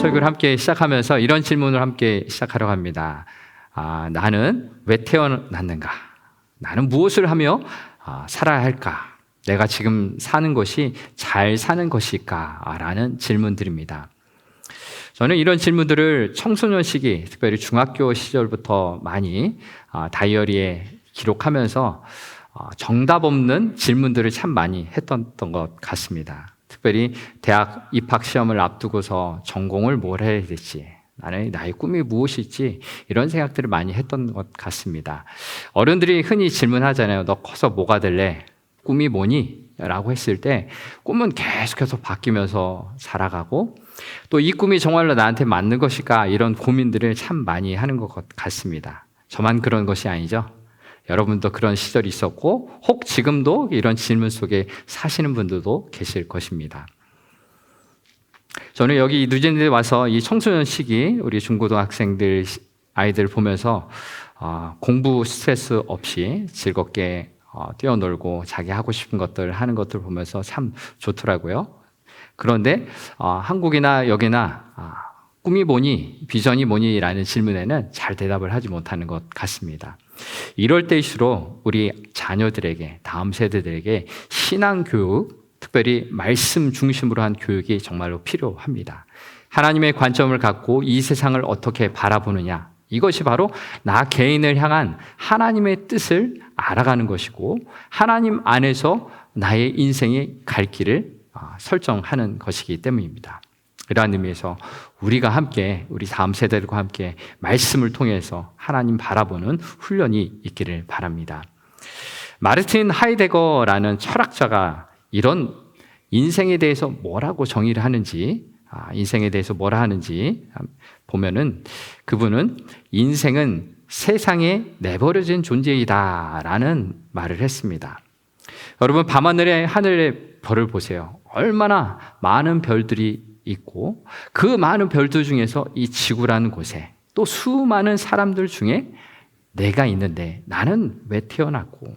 설교를 함께 시작하면서 이런 질문을 함께 시작하려고 합니다. 아, 나는 왜 태어났는가? 나는 무엇을 하며 아, 살아야 할까? 내가 지금 사는 것이 잘 사는 것일까? 라는 질문들입니다. 저는 이런 질문들을 청소년 시기, 특별히 중학교 시절부터 많이 아, 다이어리에 기록하면서 어, 정답 없는 질문들을 참 많이 했던 것 같습니다. 특별히 대학 입학 시험을 앞두고서 전공을 뭘 해야 될지, 나는 나의 꿈이 무엇일지 이런 생각들을 많이 했던 것 같습니다. 어른들이 흔히 질문하잖아요. 너 커서 뭐가 될래? 꿈이 뭐니? 라고 했을 때 꿈은 계속해서 바뀌면서 살아가고 또 이 꿈이 정말로 나한테 맞는 것일까? 이런 고민들을 참 많이 하는 것 같습니다. 저만 그런 것이 아니죠. 여러분도 그런 시절이 있었고, 혹 지금도 이런 질문 속에 사시는 분들도 계실 것입니다. 저는 여기 뉴질랜드에 와서 이 청소년 시기 우리 중고등 학생들 아이들 보면서 어, 공부 스트레스 없이 즐겁게 어, 뛰어놀고 자기 하고 싶은 것들 하는 것들 보면서 참 좋더라고요. 그런데 어, 한국이나 여기나 아, 꿈이 뭐니 비전이 뭐니 라는 질문에는 잘 대답을 하지 못하는 것 같습니다. 이럴 때일수록 우리 자녀들에게 다음 세대들에게 신앙 교육, 특별히 말씀 중심으로 한 교육이 정말로 필요합니다. 하나님의 관점을 갖고 이 세상을 어떻게 바라보느냐. 이것이 바로 나 개인을 향한 하나님의 뜻을 알아가는 것이고 하나님 안에서 나의 인생의 갈 길을 아, 설정하는 것이기 때문입니다. 이러한 의미에서 우리가 함께 우리 다음 세대들과 함께 말씀을 통해서 하나님 바라보는 훈련이 있기를 바랍니다. 마르틴 하이데거라는 철학자가 이런 인생에 대해서 뭐라고 정의를 하는지 아, 인생에 대해서 뭐라 하는지 보면은 그분은 인생은 세상에 내버려진 존재이다라는 말을 했습니다. 여러분 밤하늘의 하늘의 별을 보세요. 얼마나 많은 별들이 있고 그 많은 별들 중에서 이 지구라는 곳에 또 수많은 사람들 중에 내가 있는데 나는 왜 태어났고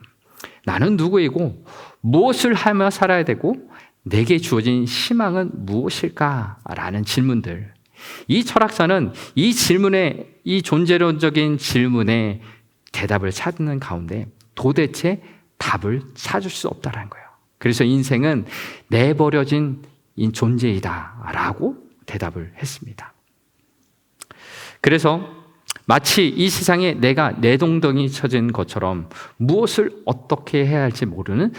나는 누구이고 무엇을 하며 살아야 되고 내게 주어진 희망은 무엇일까라는 질문들. 이 철학자는 이 질문에 이 존재론적인 질문에 대답을 찾는 가운데 도대체 답을 찾을 수 없다라는 거예요. 그래서 인생은 내버려진 존재이다. 라고 대답을 했습니다. 그래서 마치 이 세상에 내가 내동덩이 쳐진 것처럼 무엇을 어떻게 해야 할지 모르는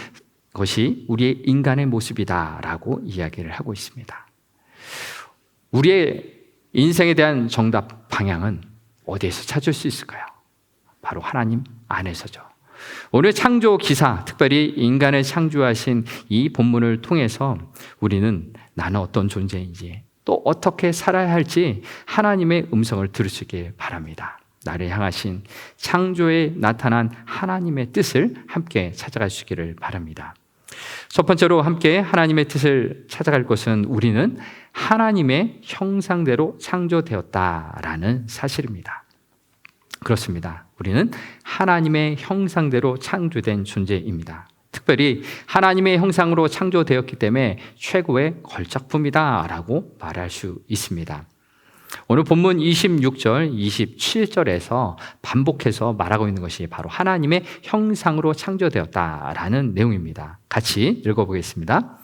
것이 우리의 인간의 모습이다 라고 이야기를 하고 있습니다. 우리의 인생에 대한 정답 방향은 어디에서 찾을 수 있을까요? 바로 하나님 안에서죠. 오늘 창조 기사, 특별히 인간을 창조하신 이 본문을 통해서 우리는 나는 어떤 존재인지 또 어떻게 살아야 할지 하나님의 음성을 있게 바랍니다. 나를 향하신 창조에 나타난 하나님의 뜻을 함께 있기를 바랍니다. 첫 번째로 함께 하나님의 뜻을 찾아갈 것은 우리는 하나님의 형상대로 창조되었다라는 사실입니다. 그렇습니다. 우리는 하나님의 형상대로 창조된 존재입니다. 특별히 하나님의 형상으로 창조되었기 때문에 최고의 걸작품이다라고 말할 수 있습니다. 오늘 본문 26절, 27절에서 반복해서 말하고 있는 것이 바로 하나님의 형상으로 창조되었다라는 내용입니다. 같이 읽어보겠습니다.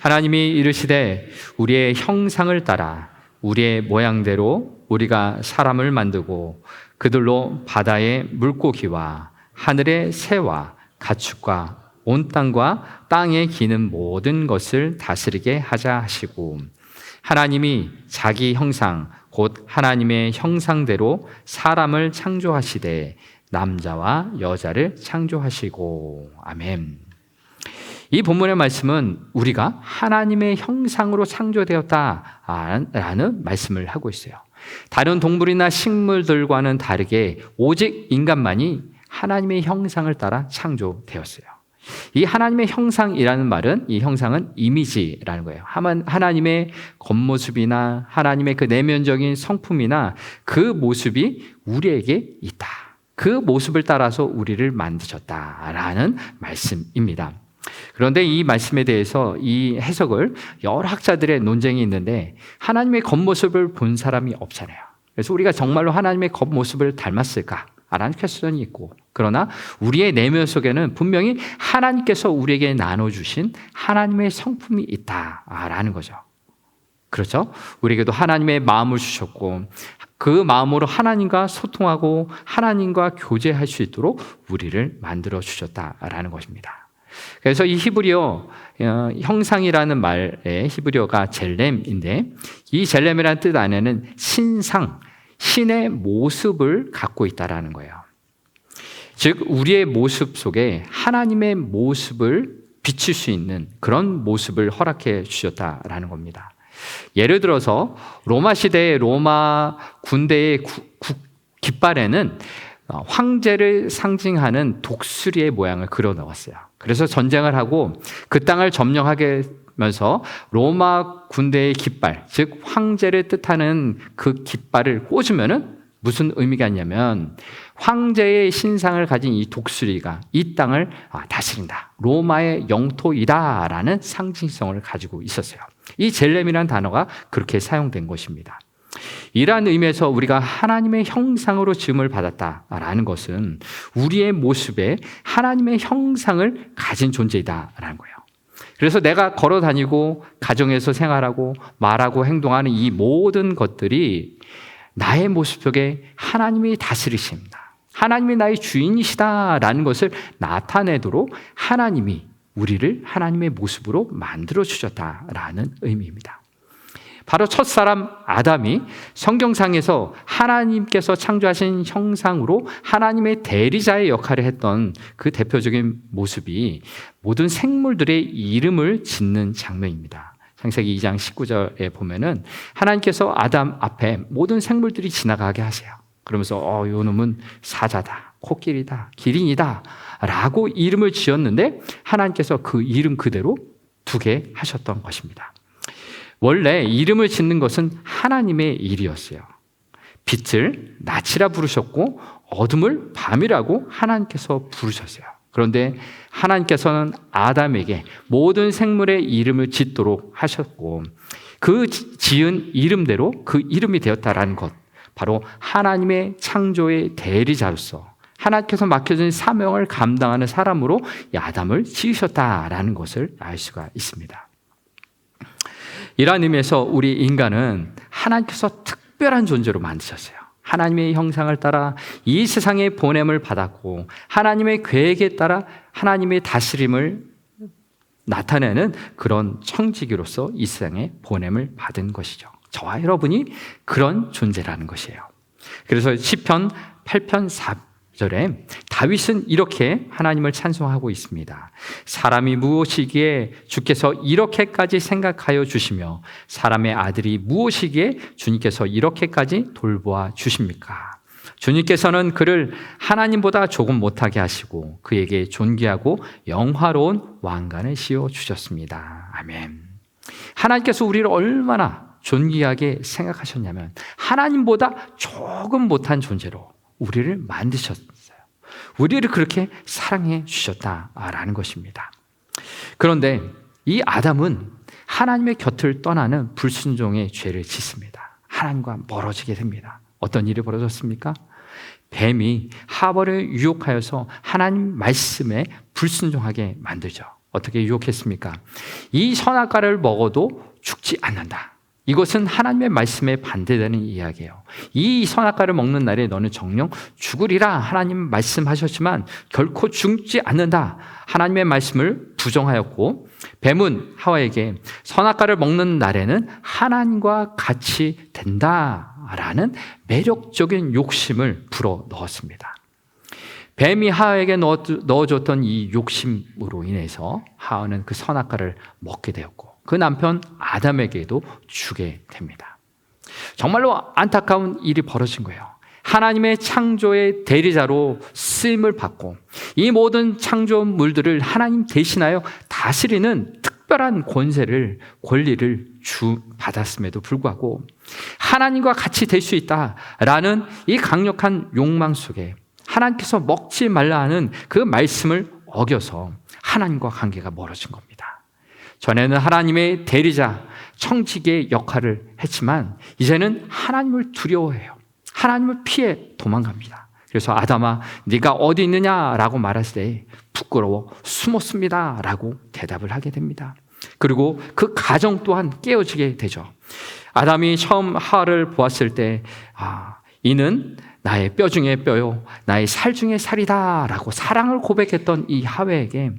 하나님이 이르시되 우리의 형상을 따라 우리의 모양대로 우리가 사람을 만들고 그들로 바다의 물고기와 하늘의 새와 가축과 온 땅과 땅에 기는 모든 것을 다스리게 하자 하시고 하나님이 자기 형상 곧 하나님의 형상대로 사람을 창조하시되 남자와 여자를 창조하시고 아멘. 이 본문의 말씀은 우리가 하나님의 형상으로 창조되었다라는 말씀을 하고 있어요. 다른 동물이나 식물들과는 다르게 오직 인간만이 하나님의 형상을 따라 창조되었어요. 이 하나님의 형상이라는 말은 이 형상은 이미지라는 거예요. 하나님의 겉모습이나 하나님의 그 내면적인 성품이나 그 모습이 우리에게 있다. 그 모습을 따라서 우리를 만드셨다라는 말씀입니다. 그런데 이 말씀에 대해서 이 해석을 여러 학자들의 논쟁이 있는데 하나님의 겉모습을 본 사람이 없잖아요. 그래서 우리가 정말로 하나님의 겉모습을 닮았을까? 라는 퀘스천이 있고 그러나 우리의 내면 속에는 분명히 하나님께서 우리에게 나눠주신 하나님의 성품이 있다라는 거죠. 그렇죠? 우리에게도 하나님의 마음을 주셨고 그 마음으로 하나님과 소통하고 하나님과 교제할 수 있도록 우리를 만들어 주셨다라는 것입니다. 그래서 이 히브리어 어, 형상이라는 말의 히브리어가 젤렘인데 이 젤렘이라는 뜻 안에는 신상, 신의 모습을 갖고 있다라는 거예요. 즉 우리의 모습 속에 하나님의 모습을 비칠 수 있는 그런 모습을 허락해 주셨다라는 겁니다. 예를 들어서 로마 시대의 로마 군대의 구, 구, 깃발에는 어, 황제를 상징하는 독수리의 모양을 그려 넣었어요. 그래서 전쟁을 하고 그 땅을 점령하게 면서 로마 군대의 깃발, 즉 황제를 뜻하는 그 깃발을 꽂으면은 무슨 의미가 있냐면 황제의 신상을 가진 이 독수리가 이 땅을 아, 다스린다. 로마의 영토이다라는 상징성을 가지고 있었어요. 이 젤렘이라는 단어가 그렇게 사용된 것입니다. 이러한 의미에서 우리가 하나님의 형상으로 지음을 받았다라는 것은 우리의 모습에 하나님의 형상을 가진 존재이다라는 거예요. 그래서 내가 걸어 다니고 가정에서 생활하고 말하고 행동하는 이 모든 것들이 나의 모습 속에 하나님이 다스리십니다. 하나님이 나의 주인이시다라는 것을 나타내도록 하나님이 우리를 하나님의 모습으로 만들어 주셨다라는 의미입니다. 바로 첫 사람 아담이 성경상에서 하나님께서 창조하신 형상으로 하나님의 대리자의 역할을 했던 그 대표적인 모습이 모든 생물들의 이름을 짓는 장면입니다. 창세기 2장 19절에 보면은 하나님께서 아담 앞에 모든 생물들이 지나가게 하세요. 그러면서 어, 요 놈은 사자다, 코끼리다, 기린이다 라고 이름을 지었는데 하나님께서 그 이름 그대로 두게 하셨던 것입니다. 원래 이름을 짓는 것은 하나님의 일이었어요. 빛을 낮이라 부르셨고 어둠을 밤이라고 하나님께서 부르셨어요. 그런데 하나님께서는 아담에게 모든 생물의 이름을 짓도록 하셨고 그 지은 이름대로 그 이름이 되었다라는 것 바로 하나님의 창조의 대리자로서 하나님께서 맡겨진 사명을 감당하는 사람으로 아담을 지으셨다라는 것을 알 수가 있습니다. 이러한 의미에서 우리 인간은 하나님께서 특별한 존재로 만드셨어요. 하나님의 형상을 따라 이 세상에 보냄을 받았고 하나님의 계획에 따라 하나님의 다스림을 나타내는 그런 청지기로서 이 세상에 보냄을 받은 것이죠. 저와 여러분이 그런 존재라는 것이에요. 그래서 시편 8편 4 절에 다윗은 이렇게 하나님을 찬송하고 있습니다. 사람이 무엇이기에 주께서 이렇게까지 생각하여 주시며 사람의 아들이 무엇이기에 주님께서 이렇게까지 돌보아 주십니까? 주님께서는 그를 하나님보다 조금 못하게 하시고 그에게 존귀하고 영화로운 왕관을 씌워 주셨습니다. 아멘. 하나님께서 우리를 얼마나 존귀하게 생각하셨냐면 하나님보다 조금 못한 존재로 우리를 만드셨어요. 우리를 그렇게 사랑해 주셨다라는 것입니다. 그런데 이 아담은 하나님의 곁을 떠나는 불순종의 죄를 짓습니다. 하나님과 멀어지게 됩니다. 어떤 일이 벌어졌습니까? 뱀이 하버를 유혹하여서 하나님 말씀에 불순종하게 만들죠. 어떻게 유혹했습니까? 이 선악과를 먹어도 죽지 않는다. 이것은 하나님의 말씀에 반대되는 이야기예요. 이 선악과를 먹는 날에 너는 정령 죽으리라 하나님 말씀하셨지만 결코 죽지 않는다. 하나님의 말씀을 부정하였고 뱀은 하와에게 선악과를 먹는 날에는 하나님과 같이 된다라는 매력적인 욕심을 불어 넣었습니다. 뱀이 하와에게 넣어줬던 이 욕심으로 인해서 하와는 그 선악과를 먹게 되었고 그 남편 아담에게도 주게 됩니다. 정말로 안타까운 일이 벌어진 거예요. 하나님의 창조의 대리자로 쓰임을 받고 이 모든 창조물들을 하나님 대신하여 다스리는 특별한 권세를 권리를 주 받았음에도 불구하고 하나님과 같이 될 수 있다라는 이 강력한 욕망 속에 하나님께서 먹지 말라 하는 그 말씀을 어겨서 하나님과 관계가 멀어진 겁니다. 전에는 하나님의 대리자, 청지기의 역할을 했지만 이제는 하나님을 두려워해요. 하나님을 피해 도망갑니다. 그래서 아담아, 네가 어디 있느냐라고 말했을 때 부끄러워 숨었습니다라고 대답을 하게 됩니다. 그리고 그 가정 또한 깨어지게 되죠. 아담이 처음 하와를 보았을 때, 아, 이는 나의 뼈 중에 뼈요, 나의 살 중에 살이다라고 사랑을 고백했던 이 하웨에게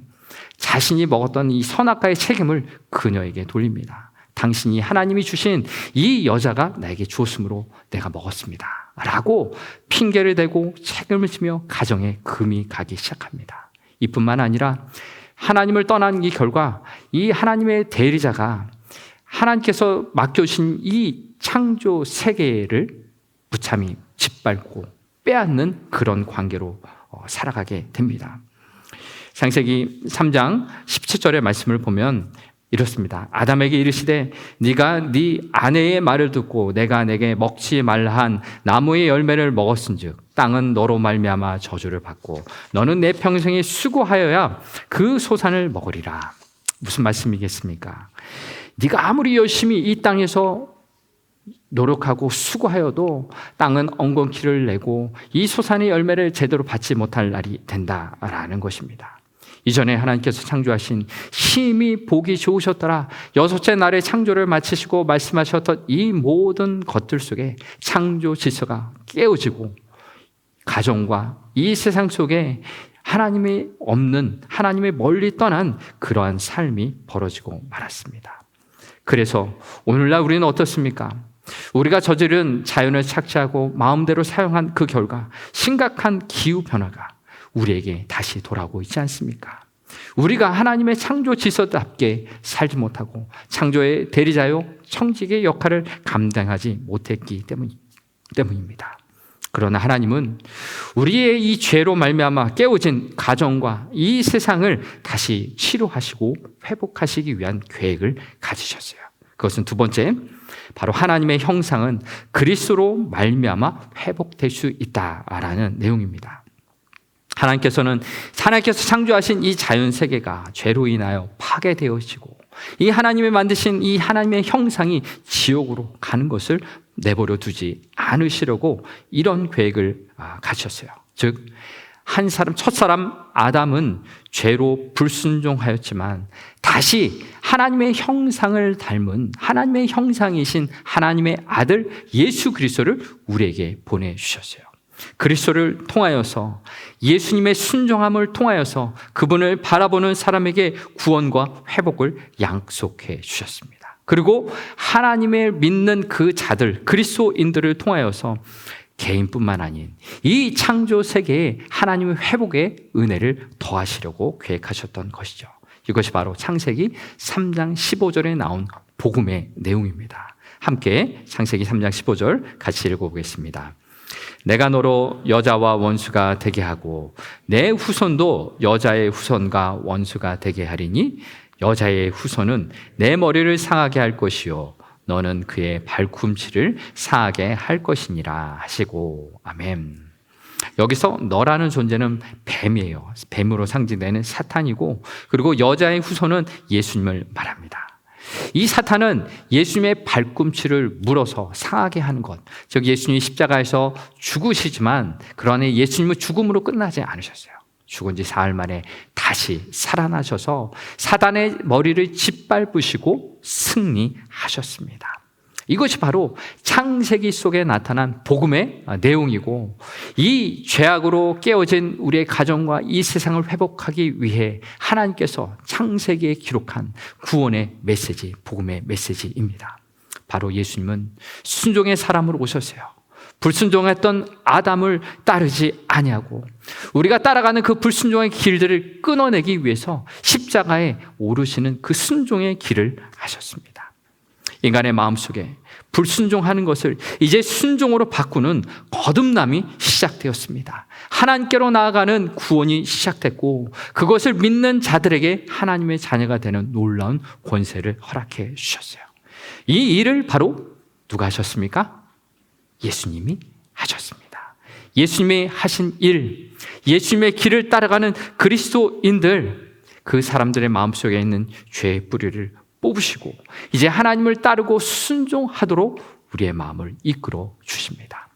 자신이 먹었던 이 선악과의 책임을 그녀에게 돌립니다. 당신이 하나님이 주신 이 여자가 나에게 주었으므로 내가 먹었습니다. 라고 핑계를 대고 책임을 지며 가정에 금이 가기 시작합니다. 이뿐만 아니라 하나님을 떠난 이 결과 이 하나님의 대리자가 하나님께서 맡겨주신 이 창조 세계를 무참히 짓밟고 빼앗는 그런 관계로 어, 살아가게 됩니다. 창세기 3장 17절의 말씀을 보면 이렇습니다. 아담에게 이르시되 네가 네 아내의 말을 듣고 내가 내게 먹지 말라 한 나무의 열매를 먹었은즉 땅은 너로 말미암아 저주를 받고 너는 내 평생에 수고하여야 그 소산을 먹으리라. 무슨 말씀이겠습니까? 네가 아무리 열심히 이 땅에서 노력하고 수고하여도 땅은 엉겅퀴를 내고 이 소산의 열매를 제대로 받지 못할 날이 된다라는 것입니다. 이전에 하나님께서 창조하신 심히 보기 좋으셨더라. 여섯째 날에 창조를 마치시고 말씀하셨던 이 모든 것들 속에 창조 질서가 깨어지고 가정과 이 세상 속에 하나님이 없는 하나님의 멀리 떠난 그러한 삶이 벌어지고 말았습니다. 그래서 오늘날 우리는 어떻습니까? 우리가 저지른 자연을 착취하고 마음대로 사용한 그 결과 심각한 기후 변화가 우리에게 다시 돌아오고 있지 않습니까? 우리가 하나님의 창조 질서답게 살지 못하고 창조의 대리자요 청직의 역할을 감당하지 못했기 때문, 때문입니다. 그러나 하나님은 우리의 이 죄로 말미암아 깨어진 가정과 이 세상을 다시 치료하시고 회복하시기 위한 계획을 가지셨어요. 그것은 두 번째, 바로 하나님의 형상은 그리스도로 말미암아 회복될 수 있다라는 내용입니다. 하나님께서는 하나님께서 창조하신 이 자연 세계가 죄로 인하여 파괴되어지고 이 하나님이 만드신 이 하나님의 형상이 지옥으로 가는 것을 내버려 두지 않으시려고 이런 계획을 아, 가셨어요. 즉, 한 사람, 첫 사람 아담은 죄로 불순종하였지만 다시 하나님의 형상을 닮은 하나님의 형상이신 하나님의 아들 예수 그리스도를 우리에게 보내주셨어요. 그리스도를 통하여서 예수님의 순종함을 통하여서 그분을 바라보는 사람에게 구원과 회복을 양속해 주셨습니다. 그리고 하나님을 믿는 그 자들, 그리스도인들을 통하여서 개인뿐만 아닌 이 창조 세계에 하나님의 회복의 은혜를 더하시려고 계획하셨던 것이죠. 이것이 바로 창세기 3장 15절에 나온 복음의 내용입니다. 함께 창세기 3장 15절 같이 읽어보겠습니다. 내가 너로 여자와 원수가 되게 하고 내 후손도 여자의 후손과 원수가 되게 하리니 여자의 후손은 내 머리를 상하게 할 것이요 너는 그의 발꿈치를 상하게 할 것이니라 하시고 아멘. 여기서 너라는 존재는 뱀이에요. 뱀으로 상징되는 사탄이고 그리고 여자의 후손은 예수님을 말합니다. 이 사탄은 예수님의 발꿈치를 물어서 상하게 하는 것. 즉 예수님이 십자가에서 죽으시지만 그 안에 예수님은 죽음으로 끝나지 않으셨어요. 죽은 지 사흘 만에 다시 살아나셔서 사단의 머리를 짓밟으시고 승리하셨습니다. 이것이 바로 창세기 속에 나타난 복음의 내용이고 이 죄악으로 깨어진 우리의 가정과 이 세상을 회복하기 위해 하나님께서 창세기에 기록한 구원의 메시지, 복음의 메시지입니다. 바로 예수님은 순종의 사람으로 오셨어요. 불순종했던 아담을 따르지 아니하고 우리가 따라가는 그 불순종의 길들을 끊어내기 위해서 십자가에 오르시는 그 순종의 길을 하셨습니다. 인간의 마음속에 불순종하는 것을 이제 순종으로 바꾸는 거듭남이 시작되었습니다. 하나님께로 나아가는 구원이 시작됐고 그것을 믿는 자들에게 하나님의 자녀가 되는 놀라운 권세를 허락해 주셨어요. 이 일을 바로 누가 하셨습니까? 예수님이 하셨습니다. 예수님이 하신 일, 예수님의 길을 따라가는 그리스도인들, 그 사람들의 마음속에 있는 죄의 뿌리를 뽑으시고 이제 하나님을 따르고 순종하도록 우리의 마음을 이끌어 주십니다.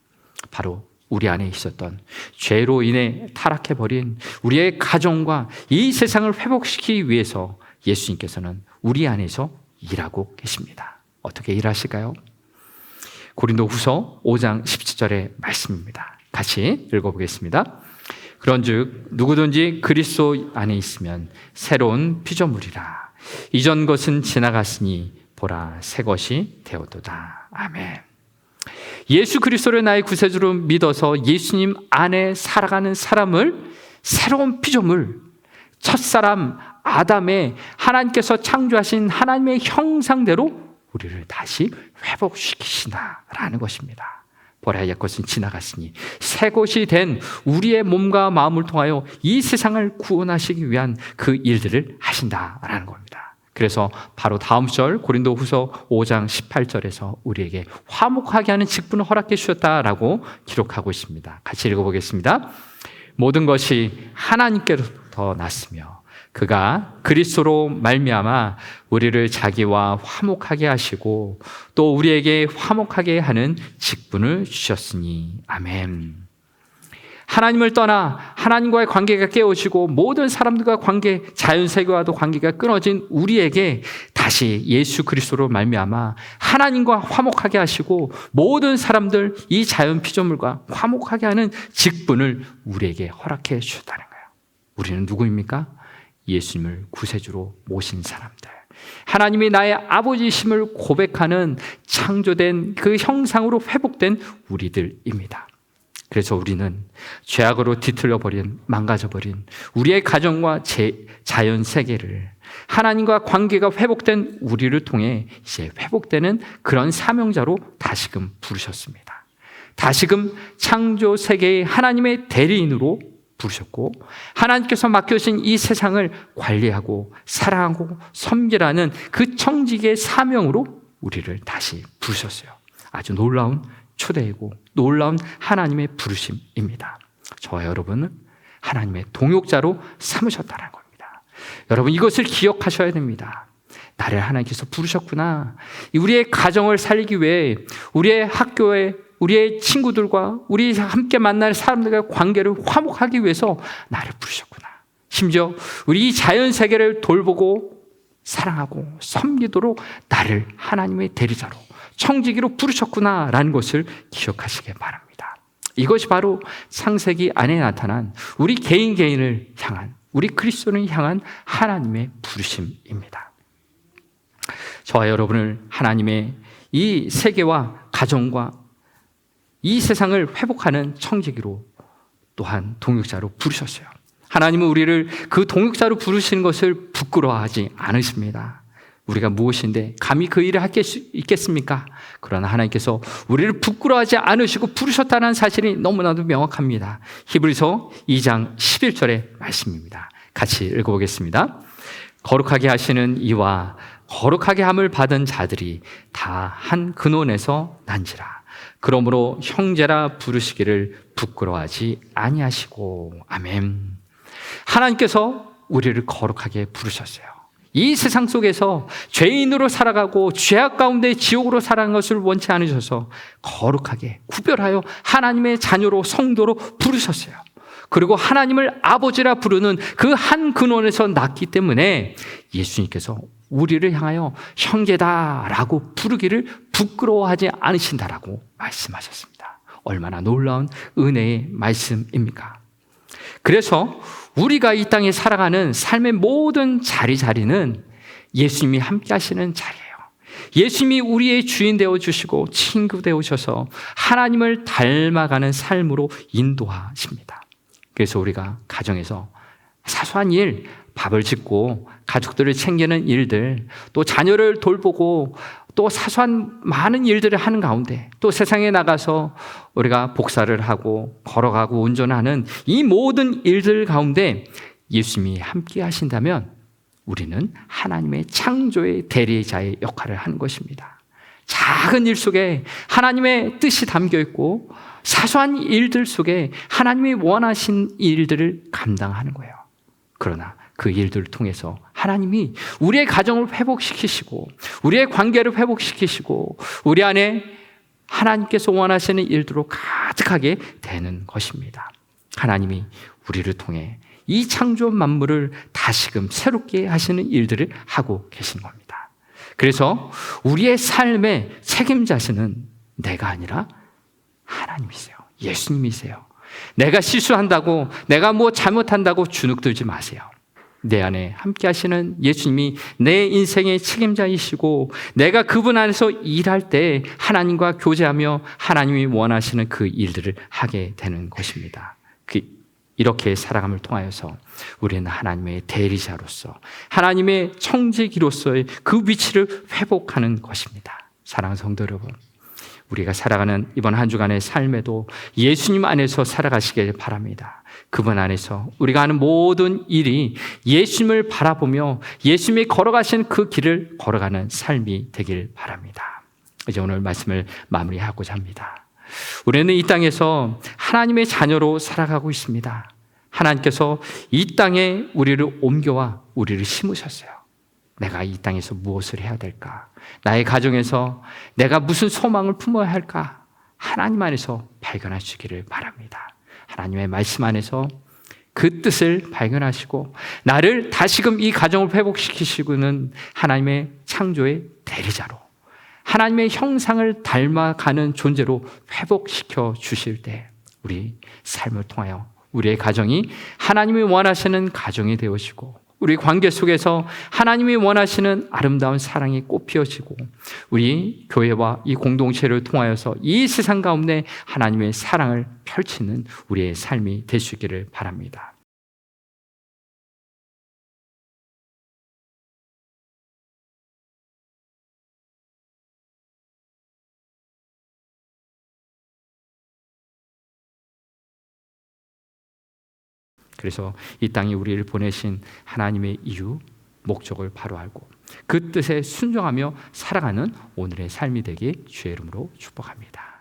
바로 우리 안에 있었던 죄로 인해 타락해 버린 우리의 가정과 이 세상을 회복시키기 위해서 예수님께서는 우리 안에서 일하고 계십니다. 어떻게 일하실까요? 고린도 후서 5장 17절의 말씀입니다. 같이 읽어보겠습니다. 그런즉 누구든지 그리스도 안에 있으면 새로운 피조물이라 이전 것은 지나갔으니 보라 새 것이 되었도다. 아멘. 예수 그리스도를 나의 구세주로 믿어서 예수님 안에 살아가는 사람을 새로운 피조물, 첫사람 아담의 하나님께서 창조하신 하나님의 형상대로 우리를 다시 회복시키신다라는 것입니다. 보라 옛 것은 지나갔으니 새 것이 된 우리의 몸과 마음을 통하여 이 세상을 구원하시기 위한 그 일들을 하신다라는 겁니다. 그래서 바로 다음 절 고린도 후서 5장 18절에서 우리에게 화목하게 하는 직분을 허락해 주셨다라고 기록하고 있습니다. 같이 읽어보겠습니다. 모든 것이 하나님께로부터 났으며 그가 그리스도로 말미암아 우리를 자기와 화목하게 하시고 또 우리에게 화목하게 하는 직분을 주셨으니 아멘. 하나님을 떠나 하나님과의 관계가 깨어지고 모든 사람들과 관계, 자연 세계와도 관계가 끊어진 우리에게 다시 예수 그리스도로 말미암아 하나님과 화목하게 하시고 모든 사람들 이 자연 피조물과 화목하게 하는 직분을 우리에게 허락해 주셨다는 거예요. 우리는 누구입니까? 예수님을 구세주로 모신 사람들. 하나님이 나의 아버지심을 고백하는 창조된 그 형상으로 회복된 우리들입니다. 그래서 우리는 죄악으로 뒤틀려 버린 망가져 버린 우리의 가정과 제, 자연 세계를 하나님과 관계가 회복된 우리를 통해 이제 회복되는 그런 사명자로 다시금 부르셨습니다. 다시금 창조 세계의 하나님의 대리인으로 부르셨고 하나님께서 맡겨주신 이 세상을 관리하고 사랑하고 섬기라는 그 청직의 사명으로 우리를 다시 부르셨어요. 아주 놀라운 초대이고 놀라운 하나님의 부르심입니다. 저와 여러분은 하나님의 동역자로 삼으셨다는 겁니다. 여러분 이것을 기억하셔야 됩니다. 나를 하나님께서 부르셨구나. 우리의 가정을 살리기 위해 우리의 학교에 우리의 친구들과 우리 함께 만날 사람들과 관계를 화목하기 위해서 나를 부르셨구나. 심지어 우리 자연 세계를 돌보고 사랑하고 섬기도록 나를 하나님의 대리자로 청지기로 부르셨구나라는 것을 기억하시길 바랍니다. 이것이 바로 창세기 안에 나타난 우리 개인 개인을 향한 우리 그리스도를 향한 하나님의 부르심입니다. 저와 여러분을 하나님의 이 세계와 가정과 이 세상을 회복하는 청지기로 또한 동역자로 부르셨어요. 하나님은 우리를 그 동역자로 부르시는 것을 부끄러워하지 않으십니다. 우리가 무엇인데 감히 그 일을 있겠습니까? 그러나 하나님께서 우리를 부끄러워하지 않으시고 부르셨다는 사실이 너무나도 명확합니다. 히브리서 2장 11절의 말씀입니다. 같이 읽어보겠습니다. 거룩하게 하시는 이와 거룩하게 함을 받은 자들이 다 한 근원에서 난지라. 그러므로 형제라 부르시기를 부끄러워하지 아니하시고 아멘. 하나님께서 우리를 거룩하게 부르셨어요. 이 세상 속에서 죄인으로 살아가고 죄악 가운데 지옥으로 살아가는 것을 원치 않으셔서 거룩하게 구별하여 하나님의 자녀로 성도로 부르셨어요. 그리고 하나님을 아버지라 부르는 그 한 근원에서 났기 때문에 예수님께서 우리를 향하여 형제다라고 부르기를 부끄러워하지 않으신다라고 말씀하셨습니다. 얼마나 놀라운 은혜의 말씀입니까? 그래서 우리가 이 땅에 살아가는 삶의 모든 자리 자리는 예수님이 함께 하시는 자리예요. 예수님이 우리의 주인 되어 주시고 친구 되어 오셔서 하나님을 닮아가는 삶으로 인도하십니다. 그래서 우리가 가정에서 사소한 일, 밥을 짓고 가족들을 챙기는 일들, 또 자녀를 돌보고 또 사소한 많은 일들을 하는 가운데 또 세상에 나가서 우리가 복사를 하고 걸어가고 운전하는 이 모든 일들 가운데 예수님이 함께 하신다면 우리는 하나님의 창조의 대리자의 역할을 하는 것입니다. 작은 일 속에 하나님의 뜻이 담겨 있고 사소한 일들 속에 하나님이 원하신 일들을 감당하는 거예요. 그러나 그 일들을 통해서 하나님이 우리의 가정을 회복시키시고 우리의 관계를 회복시키시고 우리 안에 하나님께서 원하시는 일들로 가득하게 되는 것입니다. 하나님이 우리를 통해 이 창조 만물을 다시금 새롭게 하시는 일들을 하고 계신 겁니다. 그래서 우리의 삶의 책임자시는 내가 아니라 하나님이세요. 예수님이세요. 내가 실수한다고, 내가 뭐 잘못한다고 주눅들지 마세요. 내 안에 함께 하시는 예수님이 내 인생의 책임자이시고 내가 그분 안에서 일할 때 하나님과 교제하며 하나님이 원하시는 그 일들을 하게 되는 것입니다. 그 이렇게 살아감을 통하여서 우리는 하나님의 대리자로서 하나님의 청지기로서의 그 위치를 회복하는 것입니다. 사랑하는 성도 여러분, 우리가 살아가는 이번 한 주간의 삶에도 예수님 안에서 살아가시길 바랍니다. 그분 안에서 우리가 하는 모든 일이 예수님을 바라보며 예수님이 걸어가신 그 길을 걸어가는 삶이 되길 바랍니다. 이제 오늘 말씀을 마무리하고자 합니다. 우리는 이 땅에서 하나님의 자녀로 살아가고 있습니다. 하나님께서 이 땅에 우리를 옮겨와 우리를 심으셨어요. 내가 이 땅에서 무엇을 해야 될까? 나의 가정에서 내가 무슨 소망을 품어야 할까? 하나님 안에서 발견하시기를 바랍니다. 하나님의 말씀 안에서 그 뜻을 발견하시고 나를 다시금 이 가정을 회복시키시고는 하나님의 창조의 대리자로 하나님의 형상을 닮아가는 존재로 회복시켜 주실 때 우리 삶을 통하여 우리의 가정이 하나님이 원하시는 가정이 되어지고 우리 관계 속에서 하나님이 원하시는 아름다운 사랑이 꽃피어지고 우리 교회와 이 공동체를 통하여서 이 세상 가운데 하나님의 사랑을 펼치는 우리의 삶이 있기를 바랍니다. 그래서 이 땅에 우리를 보내신 하나님의 이유, 목적을 바로 알고 그 뜻에 순종하며 살아가는 오늘의 삶이 되기 주의 이름으로 축복합니다.